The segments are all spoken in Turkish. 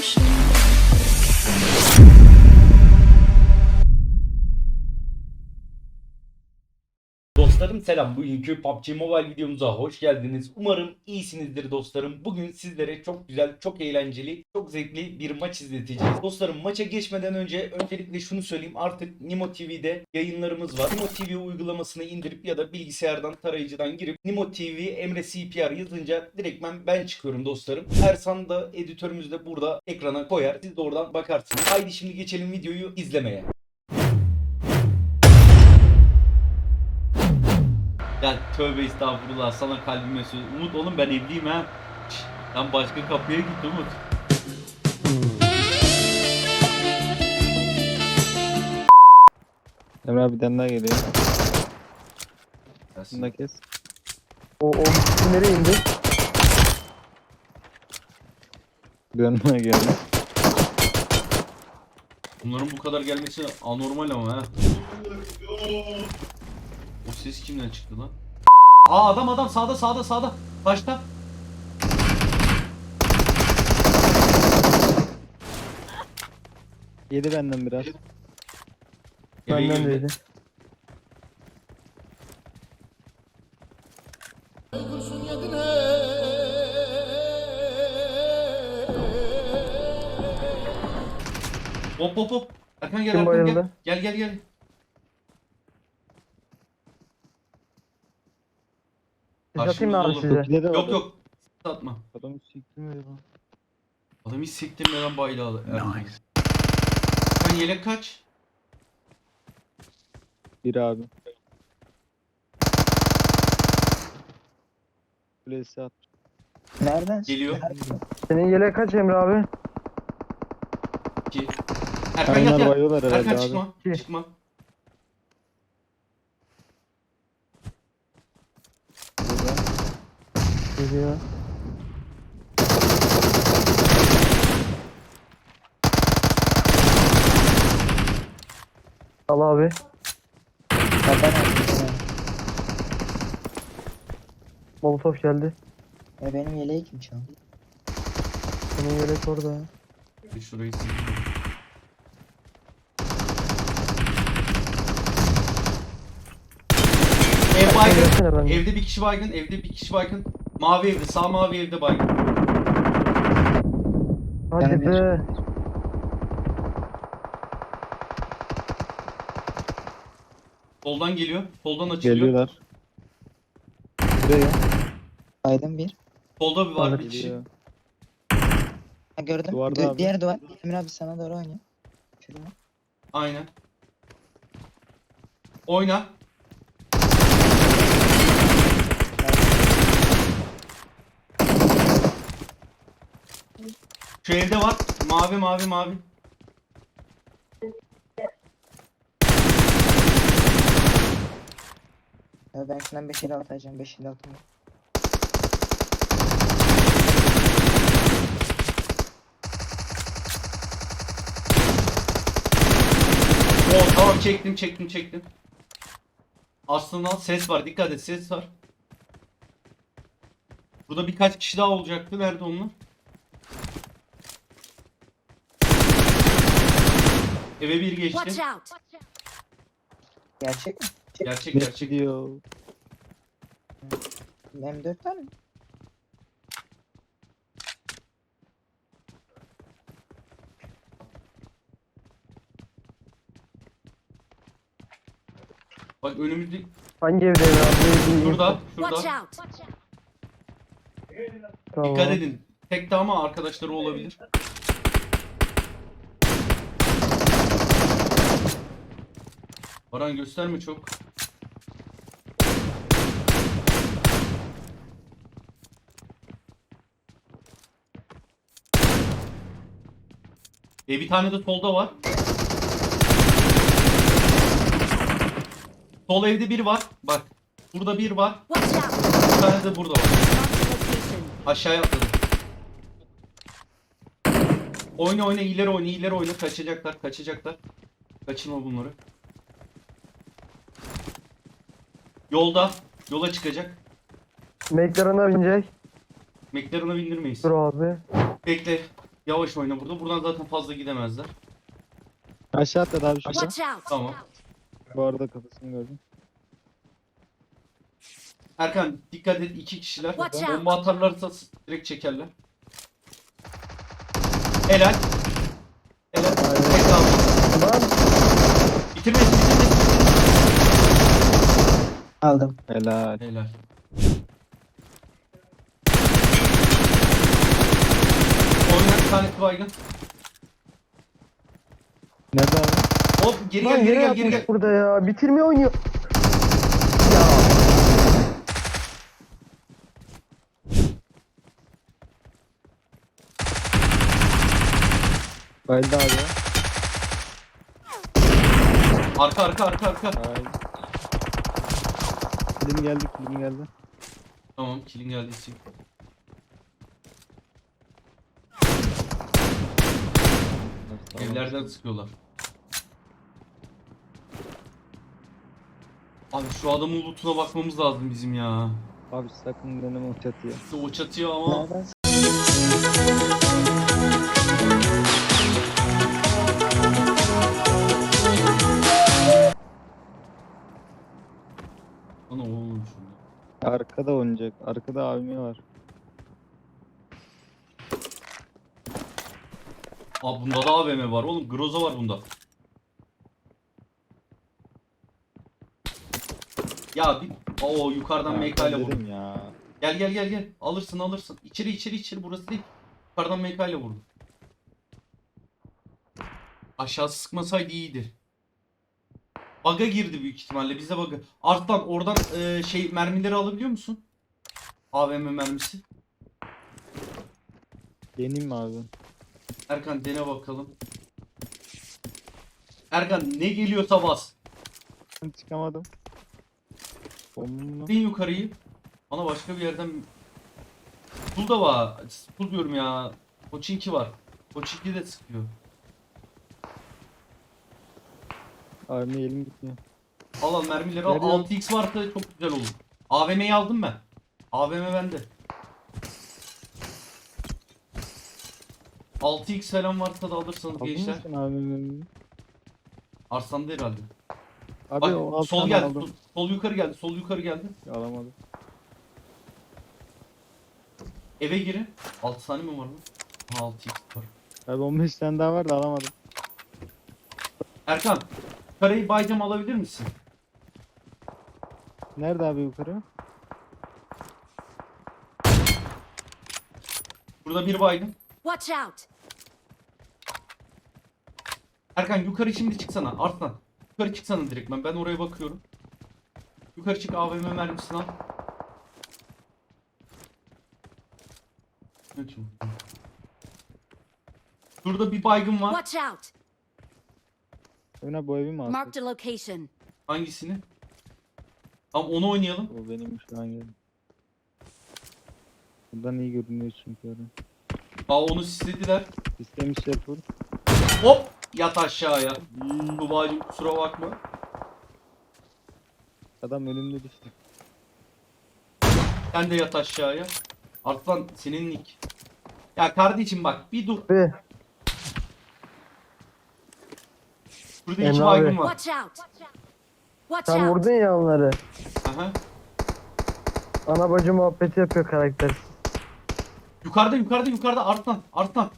ocean. Dostlarım selam. Bugünkü PUBG Mobile videomuza hoş geldiniz. Umarım iyisinizdir dostlarım. Bugün sizlere çok güzel, çok eğlenceli, çok zevkli bir maç izleteceğiz. Dostlarım maça geçmeden önce öncelikle şunu söyleyeyim. Artık Nimo TV'de yayınlarımız var. Nimo TV uygulamasını indirip ya da bilgisayardan tarayıcıdan girip Nimo TV Emre CPR yazınca direktmen ben çıkıyorum dostlarım. Ersan da editörümüz de burada ekrana koyar. Siz de oradan bakarsınız. Haydi şimdi geçelim videoyu izlemeye. Ya tövbe estağfurullah sana kalbime söz. Umut oğlum ben evliyim ha. Lan başka kapıya git Umut. Emre abi bir tane daha geliyor. Bunu da kes. O, o nereye indi? Dönmeye geldi. Bunların bu kadar gelmesi anormal ama ha. Ses kimden çıktı lan? Aa adam adam sağda sağda sağda. Taşta. Yedi benden biraz. Eve Benden girdi. deydi. Hop hop hop. Erkan gel Kim Erkan gel. bayıldı? Gel gel gel. Siz atayım mı abi Karşımızda size? De Yok yok. Satma. Adamı siktirmiyor lan. Adam hiç sektirmeden baylağı. Nice. Sen yelek kaç? Bir abi. Kulesi at. Nereden? Geliyor. Senin yeleğe kaç Emre abi? 2. Erkan yat yat. bayıyorlar herhalde Erkan abi. çıkma. İki. Çıkma. Geliyor. Al abi. Kapan abi. Molotof geldi. E benim yeleği kim çaldı? Senin yelek orada. Bir şurayı sileyim. Ev baygın. Ben. Evde bir kişi baygın. Evde bir kişi baygın. Mavi evde. Sağ mavi evde baygın. Hadi be. Soldan geliyor. Soldan açılıyor. Geliyorlar. Buraya. Aydın bir. Solda bir var bir Evet, kişi. Geliyor. Ha gördüm. Duvarda Dü- abi. Diğer duvar. Emir abi sana doğru oynuyor. Şurada. Aynen. Oyna. Şu evde var. Mavi mavi mavi. Ya ben şundan 5 ile atacağım. 5 ile atayım. Oo tamam çektim çektim çektim. Aslında ses var. Dikkat et ses var. Burada birkaç kişi daha olacaktı. Nerede onlar? Eve bir Watch geçti. out! Gerçek mi? Gerçek gerçek. gidiyor? Benim 4 tane mi? Bak önümüzde Hangi evde Emre abi? Şurada Watch şurada. out! Tamam. Dikkat edin. Tek de ama arkadaşları olabilir. Baran gösterme çok. E bir tane de solda var. Sol evde bir var. Bak. Burada bir var. Bir tane de burada var. Aşağıya atladı. Oyna oyna ileri oyna ileri oyna kaçacaklar kaçacaklar. Kaçırma bunları. Yolda yola çıkacak. McLaren'a binecek. McLaren'a bindirmeyiz. Dur abi. Bekle. Yavaş oyna burada. Buradan zaten fazla gidemezler. Aşağı atladı abi şurada. Watch out! Tamam. Bu arada kafasını gördüm. Erkan dikkat et iki kişiler. Watch out. Bomba atarlarsa direkt çekerler. Helal. Helal. Tek kaldı. Lan Bitirmesin bitirmesin. Aldım. Helal. Helal. Oynar bir tane baygın. Nerede abi? Hop geri lan gel geri yere gel geri yatmış gel. burada ya. Bitirme oynuyor. Ya. Bayıldı abi. ya. Arka arka arka arka. Ay. Kilim geldi kilim geldi. Tamam kilin geldi. Tamam. Evlerden sıkıyorlar. Abi şu adamın lootuna bakmamız lazım bizim ya. Abi sakın deneme o çatıya. İşte o çatıya ama Nereden? Arkada oynayacak. Arkada abime var. Aa bunda da AVM var oğlum. Groza var bunda. Ya bir o yukarıdan MK ile vurdu. dedim ya. Gel gel gel gel. Alırsın alırsın. İçeri içeri içeri burası değil. Yukarıdan MK ile vurdu. Aşağısı sıkmasaydı iyiydi. Baga girdi büyük ihtimalle. Bize baga. Arttan oradan e, şey mermileri alabiliyor musun? AVM mermisi. Yeneyim mi abi? Erkan dene bakalım. Erkan ne geliyorsa bas. Ben çıkamadım. Bomba. Bin yukarıyı. Bana başka bir yerden... Pul da var. Pul diyorum ya. Koçinki var. Koçinki de sıkıyor. Elim gitmiyor. Al al mermileri al. Veriyorum. 6x varsa çok güzel olur. AVM'yi aldım ben. AVM bende. 6x falan varsa da alırsanız Aldın mı gençler. sen abime? Arslan'da herhalde. Abi Bak o sol geldi. aldım. Sol, sol yukarı geldi. Sol yukarı geldi. Alamadım. Eve girin. 6 tane mi var lan? Ha 6x var. Abi 15 tane daha var da alamadım. Erkan. Karayı baycam alabilir misin? Nerede abi yukarı? Burada bir baygın. Watch out! Erkan yukarı şimdi çıksana. Arslan. Yukarı çıksana direkt ben. Ben oraya bakıyorum. Yukarı çık AVM mermisini al. Şurada bir baygın var. Watch out! Öne bu evi mi? Marked a location. Hangisini? Tamam onu oynayalım. O benim şu an yerim. Buradan iyi görünüyor çünkü öyle. Aa onu sislediler. Sistem iş yapıyor. Hop! Yat aşağıya. Tuba'cım kusura bakma. Adam önümde düştü. Sen de yat aşağıya. Arslan senin nick. Ya kardeşim bak bir dur. Be. Burada Emre iki abi. var. Watch out! Watch Sen out! vurdun ya onları. Aha. Ana bacı muhabbeti yapıyor karakter. Yukarıda yukarıda yukarıda Arslan Arslan.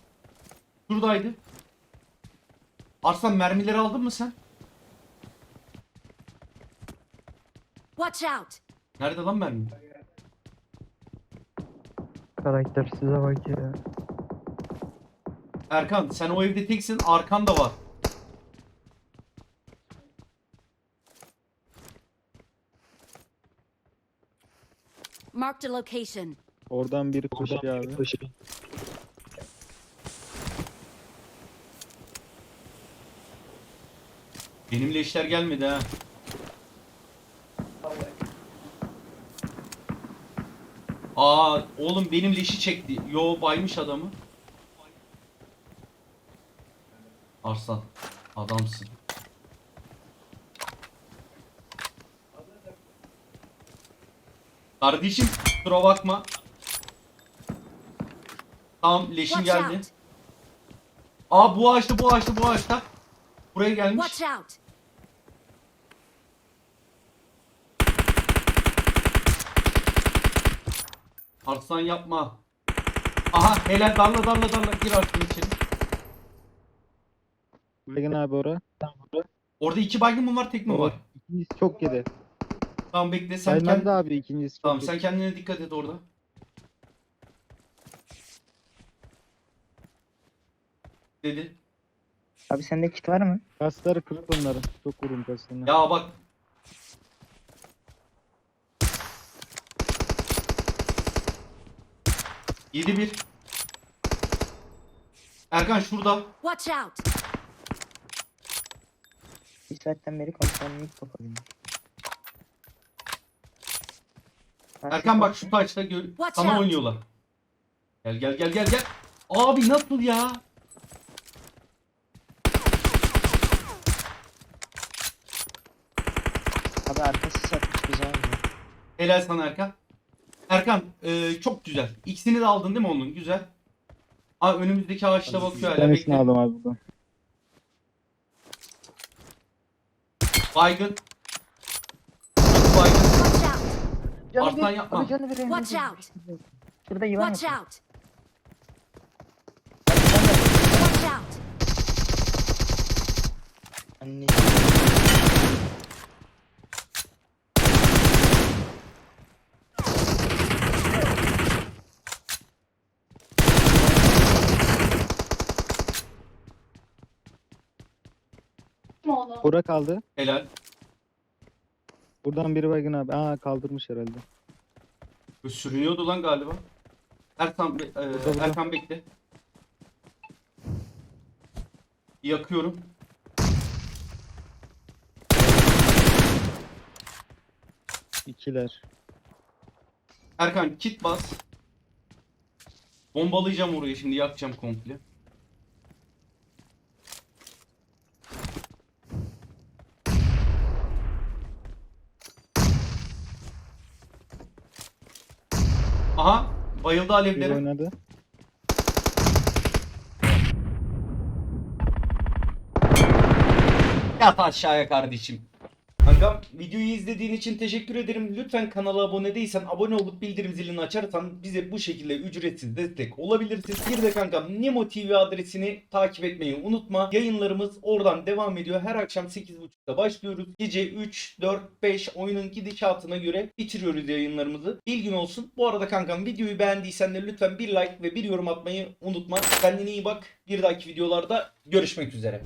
Şuradaydı. Arslan mermileri aldın mı sen? Watch out! Nerede lan mermi? Karakter size bak ya. Erkan sen o evde teksin arkan da var. Marked a location. Oradan biri koşuyor abi. Benimle işler gelmedi ha. Aa oğlum benim leşi çekti. Yo baymış adamı. Arslan adamsın. Kardeşim kusura bakma. Tamam leşim Watch geldi. out! Aa bu ağaçta bu ağaçta bu ağaçta. Buraya gelmiş. Watch out! Arslan yapma. Aha helal darla darla darla gir Arslan içeri. Baygın abi ora. Orada iki baygın mı var tek mi var? İkincisi çok yedi. Tamam bekle sen Saymadı kend... da abi ikincisi Tamam sen kendine dikkat et orada. Dedi. Abi sende kit var mı? Kasları kırık onların. Çok vurdum kaslarına. Ya bak. Yedi bir. Erkan şurada. Watch out! Bir saatten beri komutanlık kapalıyım. Erkan bak şu gör Watch sana oynuyorlar. Gel gel gel gel gel. Abi nasıl ya? Abi arkası satmış güzel oynuyor. Helal sana Erkan. Erkan e, çok güzel. İkisini de aldın değil mi onun? Güzel. Aa, önümüzdeki ağaçta bakıyor hala. tanesini Bekle. aldım abi buradan. Baygın. İki Baygın. Watch out! Canı bir- yapma. Abi canı bir Watch out! Şurada yılan Watch var. out! Watch out! Anne. Ora kaldı. Helal. Buradan biri baygın abi. Aa kaldırmış herhalde. Bu Sürünüyordu lan galiba. Erkan, be- e, burada. Erkan bekle. Yakıyorum. İkiler. Erkan kit bas. Bombalayacağım orayı şimdi yakacağım komple. Aha bayıldı Bir alevlere. oynadı. Yat aşağıya kardeşim. Kankam videoyu izlediğin için teşekkür ederim. Lütfen kanala abone değilsen abone olup bildirim zilini açarsan bize bu şekilde ücretsiz destek olabilirsin. Bir de kankam Nemo TV adresini takip etmeyi unutma. Yayınlarımız oradan devam ediyor. Her akşam 8.30'da başlıyoruz. Gece 3, 4, 5 oyunun gidişatına göre bitiriyoruz yayınlarımızı. Bilgin olsun. Bu arada kankam videoyu beğendiysen de lütfen bir like ve bir yorum atmayı unutma. Kendine iyi bak. Bir dahaki videolarda görüşmek üzere.